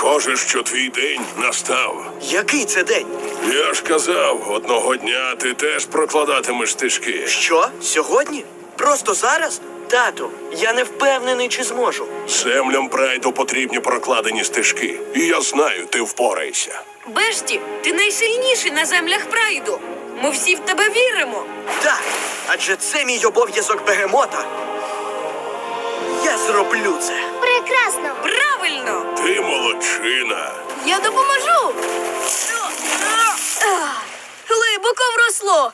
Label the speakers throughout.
Speaker 1: Схоже, що твій день настав.
Speaker 2: Який це день?
Speaker 1: Я ж казав, одного дня ти теж прокладатимеш стежки.
Speaker 2: Що? Сьогодні? Просто зараз? Тату, я не впевнений, чи зможу.
Speaker 1: Землям прайду потрібні прокладені стежки. І я знаю, ти впораєшся.
Speaker 3: Бешті, ти найсильніший на землях прайду. Ми всі в тебе віримо.
Speaker 2: Так, адже це мій обов'язок бегемота. Я зроблю це.
Speaker 4: Прекрасно.
Speaker 3: Правильно!
Speaker 1: Ти молодчина.
Speaker 3: Я допоможу. Глибоко вросло.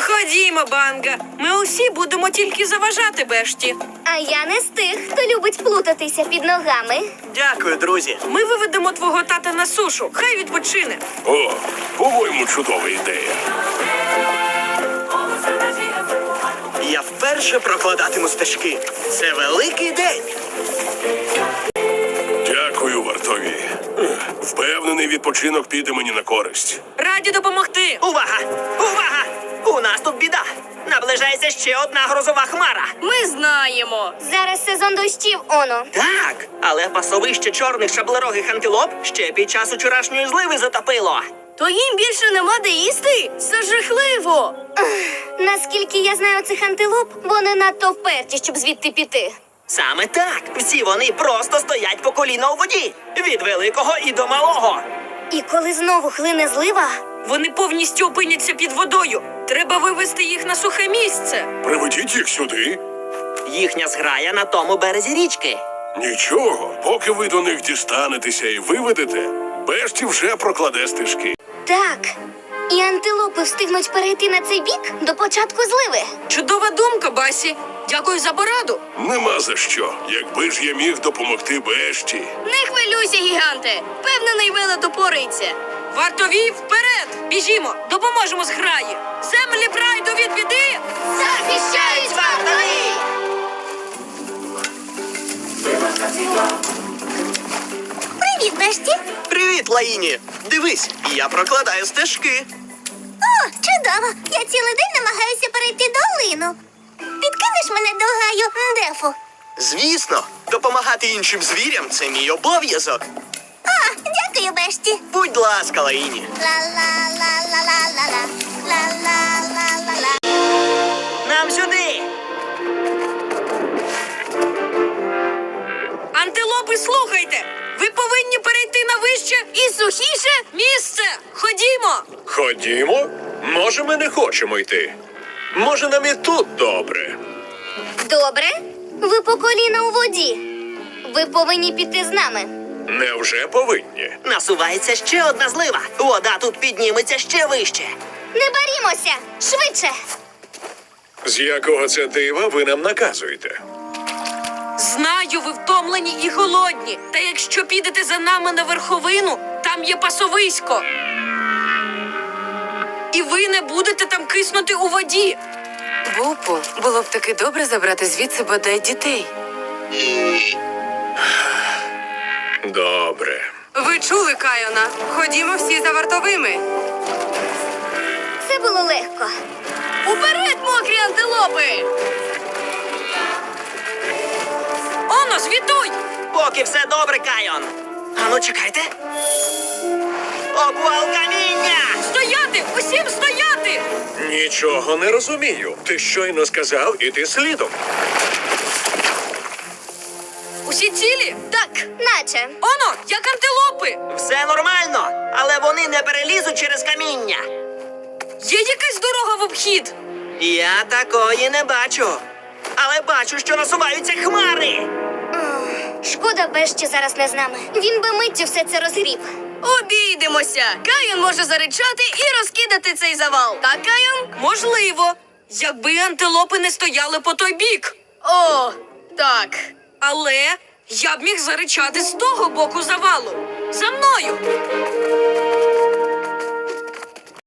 Speaker 3: Ходімо, банга. Ми усі будемо тільки заважати Бешті.
Speaker 4: А я не з тих, хто любить плутатися під ногами.
Speaker 2: Дякую, друзі.
Speaker 3: Ми виведемо твого тата на сушу. Хай відпочине.
Speaker 1: О, по-моєму, чудова ідея.
Speaker 2: Вперше прокладатиму стежки. Це великий день.
Speaker 1: Дякую, вартові. Впевнений, відпочинок піде мені на користь.
Speaker 3: Раді допомогти.
Speaker 5: Увага! Увага! У нас тут біда! Наближається ще одна грозова хмара.
Speaker 3: Ми знаємо.
Speaker 4: Зараз сезон дощів, оно.
Speaker 5: Так, але пасовище чорних шаблерогих антилоп ще під час учорашньої зливи затопило.
Speaker 3: То їм більше нема де їсти. Це жахливо.
Speaker 4: Наскільки я знаю цих антилоп, вони надто вперті, щоб звідти піти.
Speaker 5: Саме так. Всі вони просто стоять по коліна у воді. Від великого і до малого.
Speaker 4: І коли знову хлине злива,
Speaker 3: Вони повністю опиняться під водою. Треба вивести їх на сухе місце.
Speaker 1: Приведіть їх сюди.
Speaker 5: Їхня зграя на тому березі річки.
Speaker 1: Нічого, поки ви до них дістанетеся і виведете, Бешті вже прокладе стежки.
Speaker 4: Так. І антилопи встигнуть перейти на цей бік до початку зливи.
Speaker 3: Чудова думка, Басі. Дякую за пораду.
Speaker 1: Нема за що. Якби ж я міг допомогти Бешті.
Speaker 3: Не хвилюйся, гіганте. Впевнений, велет допориться. Вартові вперед! Біжімо, допоможемо зграї. Землі прайду від біди.
Speaker 2: Лаїні! Дивись, я прокладаю стежки.
Speaker 4: О, чудово! Я цілий день намагаюся перейти долину. Підкинеш мене до гаю Дефу.
Speaker 2: Звісно, допомагати іншим звірям це мій обов'язок.
Speaker 4: А, дякую, Бешті.
Speaker 2: Будь ласка, Лаїні.
Speaker 4: Ла-ла-ла-ла-ла-ла-ла. Ла-ла-ла-ла-ла.
Speaker 5: Нам сюди!
Speaker 3: Антилопи, слухайте! Ви повинні перейти на вище і сухіше місце. Ходімо!
Speaker 6: Ходімо. Може, ми не хочемо йти. Може, нам і тут добре.
Speaker 4: Добре. Ви по коліна у воді. Ви повинні піти з нами.
Speaker 6: Невже повинні?
Speaker 5: Насувається ще одна злива. Вода тут підніметься ще вище.
Speaker 4: Не борімося! Швидше!
Speaker 6: З якого це дива ви нам наказуєте?
Speaker 3: Знаю, ви втомлені і голодні. Та якщо підете за нами на верховину, там є пасовисько. І ви не будете там киснути у воді.
Speaker 7: Бупу, було б таки добре забрати звідси бодай дітей.
Speaker 6: Добре.
Speaker 7: Ви чули, Кайона? Ходімо всі за вартовими.
Speaker 4: Це було легко.
Speaker 3: Уперед, мокрі антилопи! Оно, звітуй!
Speaker 5: Поки все добре, Кайон. Ану, чекайте. Обвал каміння!
Speaker 3: Стояти! Усім стояти!
Speaker 6: Нічого не розумію. Ти щойно сказав іти слідом.
Speaker 3: Усі цілі? Так.
Speaker 4: Наче.
Speaker 3: Оно, як антилопи!
Speaker 5: Все нормально, але вони не перелізуть через каміння.
Speaker 3: Є якась дорога в обхід.
Speaker 5: Я такої не бачу. Бачу, що насуваються хмари.
Speaker 4: Шкода, Бешті зараз не з нами. Він би миттю все це розгріб.
Speaker 3: Обійдемося. Кайон може заричати і розкидати цей завал. Так, Кайон? Можливо. Якби антилопи не стояли по той бік. О, так. Але я б міг заричати з того боку завалу. За мною.